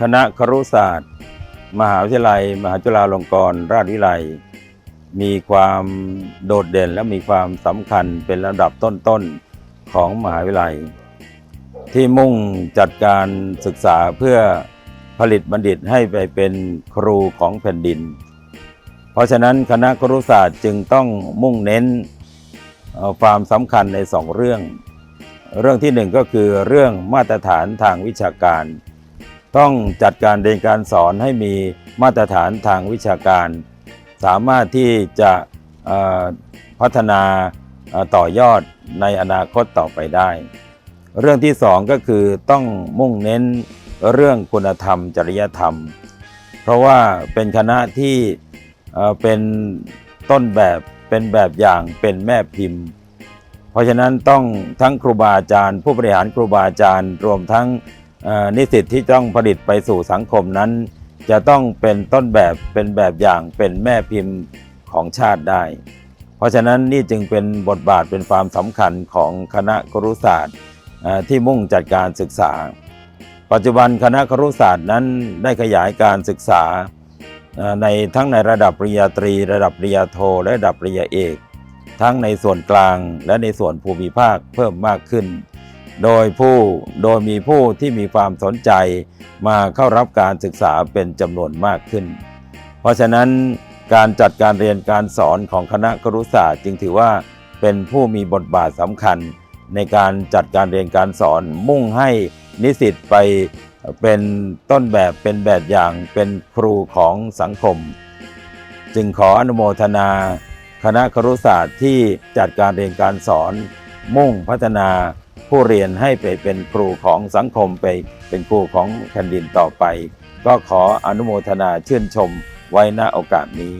คณะครุศาสตร์ มหาวิทยาลัย มหาจุฬาลงกรณราชวิทยาลัยมีความโดดเด่นและมีความสำคัญเป็นระดับต้นๆของมหาวิทยาลัย ที่มุ่งจัดการศึกษาเพื่อผลิตบัณฑิตให้ไปเป็นครูของแผ่นดิน เพราะฉะนั้นคณะครุศาสตร์จึงต้องมุ่งเน้นความสำคัญในสองเรื่อง เรื่องที่หนึ่งก็คือเรื่องมาตรฐานทางวิชาการ ต้องจัดการเรียนการสอนให้มีมาตรฐานทางวิชาการ สามารถที่จะพัฒนาต่อยอดในอนาคตต่อไปได้ เรื่องที่สองก็คือต้องมุ่งเน้นเรื่องคุณธรรม จริยธรรม เพราะว่าเป็นคณะที่เป็นต้นแบบเป็นแบบอย่างเป็นแม่พิมพ์ เพราะฉะนั้นต้องทั้งครูบาอาจารย์ ผู้บริหารครูบาอาจารย์ รวมทั้ง นิสิตที่ต้องผลิตไปสู่สังคมนั้น จะต้องเป็นต้นแบบเป็นแบบอย่างเป็นแม่พิมพ์ของชาติได้ เพราะฉะนั้นนี่จึงเป็นบทบาทเป็นความสำคัญของคณะครุศาสตร์ที่มุ่งจัดการศึกษา ปัจจุบันคณะครุศาสตร์นั้นได้ขยายการศึกษาในทั้งในระดับปริญญาตรี ระดับปริญญาโทและระดับปริญญาเอก ทั้งในส่วนกลางและในส่วนภูมิภาคเพิ่มมากขึ้น โดยผู้โดยมีผู้ที่มีความสนใจมาเข้ารับการศึกษาเป็นจำนวนมากขึ้น เพราะฉะนั้นการจัดการเรียนการสอนของคณะครุศาสตร์จึงถือว่าเป็นผู้มีบทบาทสำคัญ ในการจัดการเรียนการสอนมุ่งให้นิสิตไปเป็นต้นแบบเป็นแบบอย่างเป็นครูของสังคม จึงขออนุโมทนา คณะครุศาสตร์ที่จัดการเรียนการสอนมุ่งพัฒนา ผู้เรียนให้ไปเป็นครูของสังคมไปเป็นครูของแผ่นดินต่อไป ก็ขออนุโมทนาชื่นชมไว้ณโอกาสนี้